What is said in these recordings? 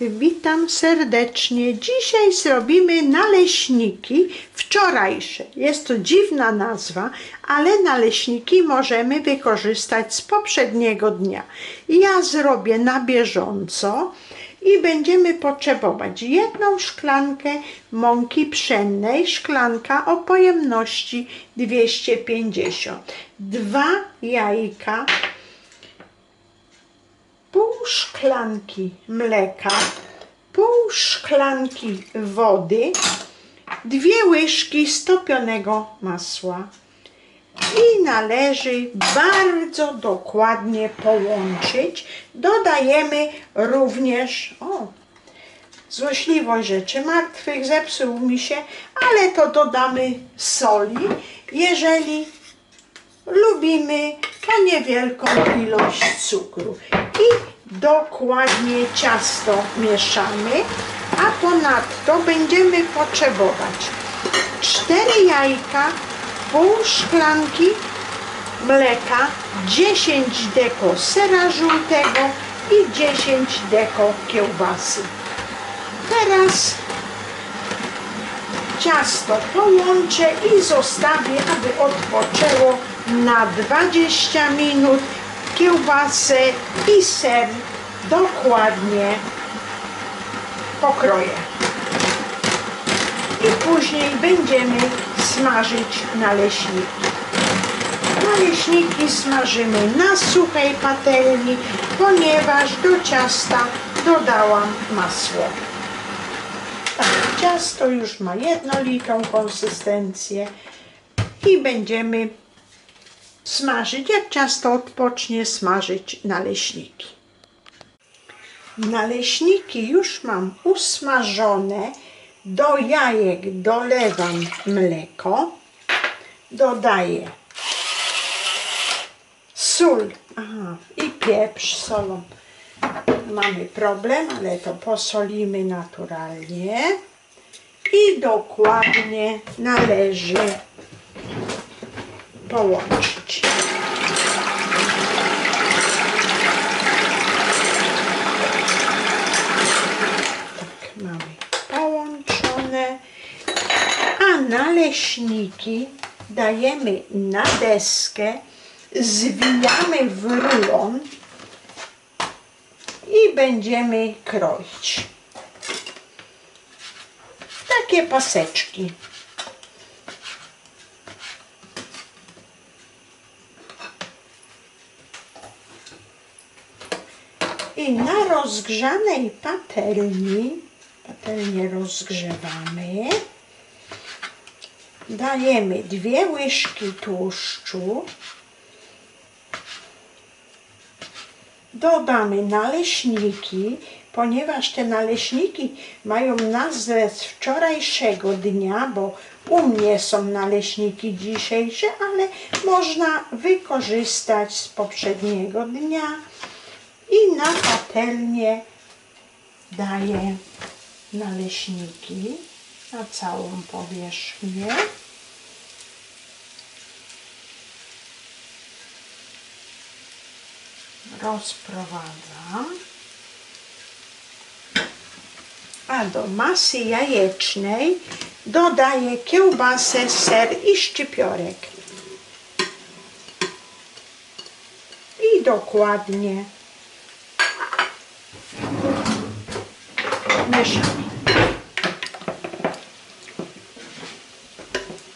Witam serdecznie. Dzisiaj zrobimy naleśniki wczorajsze. Jest to dziwna nazwa, ale naleśniki możemy wykorzystać z poprzedniego dnia. Ja zrobię na bieżąco i będziemy potrzebować jedną szklankę mąki pszennej, szklanka o pojemności 250, dwa jajka, szklanki mleka, pół szklanki wody, dwie łyżki stopionego masła. I należy bardzo dokładnie połączyć. Dodajemy również, o, złośliwość rzeczy martwych, zepsuł mi się, ale to dodamy soli, jeżeli lubimy to niewielką ilość cukru i dokładnie ciasto mieszamy, a ponadto będziemy potrzebować 4 jajka, pół szklanki mleka, 10 deko sera żółtego i 10 deko kiełbasy. Teraz ciasto połączę i zostawię, aby odpoczęło na 20 minut. Kiełbasę i ser dokładnie pokroję. I później będziemy smażyć naleśniki. Naleśniki smażymy na suchej patelni, ponieważ do ciasta dodałam masło. Tak, ciasto już ma jednolitą konsystencję i będziemy smażyć, jak ciasto odpocznie, smażyć naleśniki. Naleśniki już mam usmażone. Do jajek dolewam mleko, dodaję sól aha, i pieprz solą. Mamy problem, ale to posolimy naturalnie i dokładnie należy połączyć. Tak, mamy połączone. A naleśniki dajemy na deskę, zwijamy w rulon i będziemy kroić. Takie paseczki. I na rozgrzanej patelni, patelnię rozgrzewamy, dajemy dwie łyżki tłuszczu, dodamy naleśniki, ponieważ te naleśniki mają nazwę z wczorajszego dnia, bo u mnie są naleśniki dzisiejsze, ale można wykorzystać z poprzedniego dnia i na patelnię daję naleśniki na całą powierzchnię. Rozprowadzam. A do masy jajecznej dodaję kiełbasę, ser i szczypiorek. I dokładnie mieszamy.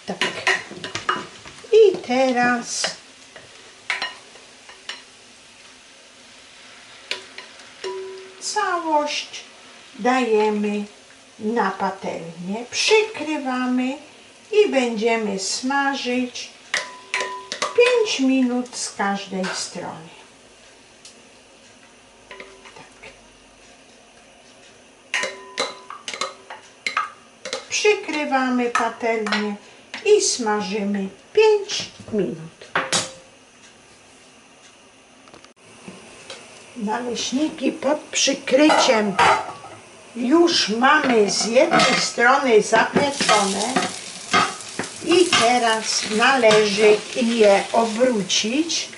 Tak. I teraz całość dajemy na patelnię, przykrywamy i będziemy smażyć 5 minut z każdej strony. Przykrywamy patelnię i smażymy 5 minut. Naleśniki pod przykryciem już mamy z jednej strony zapieczone i teraz należy je obrócić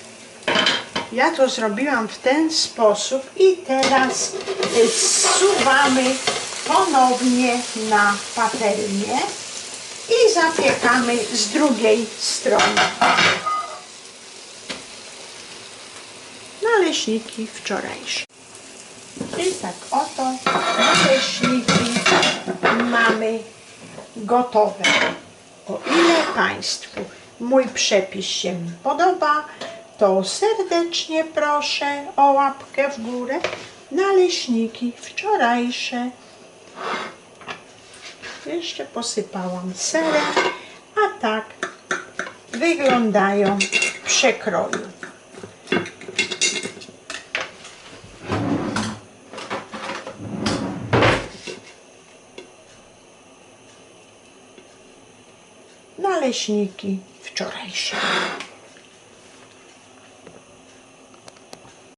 Ja to zrobiłam w ten sposób i teraz y, zsuwamy ponownie na patelnię i zapiekamy z drugiej strony. Naleśniki wczorajsze. I tak oto naleśniki mamy gotowe. O ile Państwu mój przepis się podoba, to serdecznie proszę o łapkę w górę. Naleśniki wczorajsze. Jeszcze posypałam serem, a tak wyglądają przekroju. Naleśniki wczorajsze.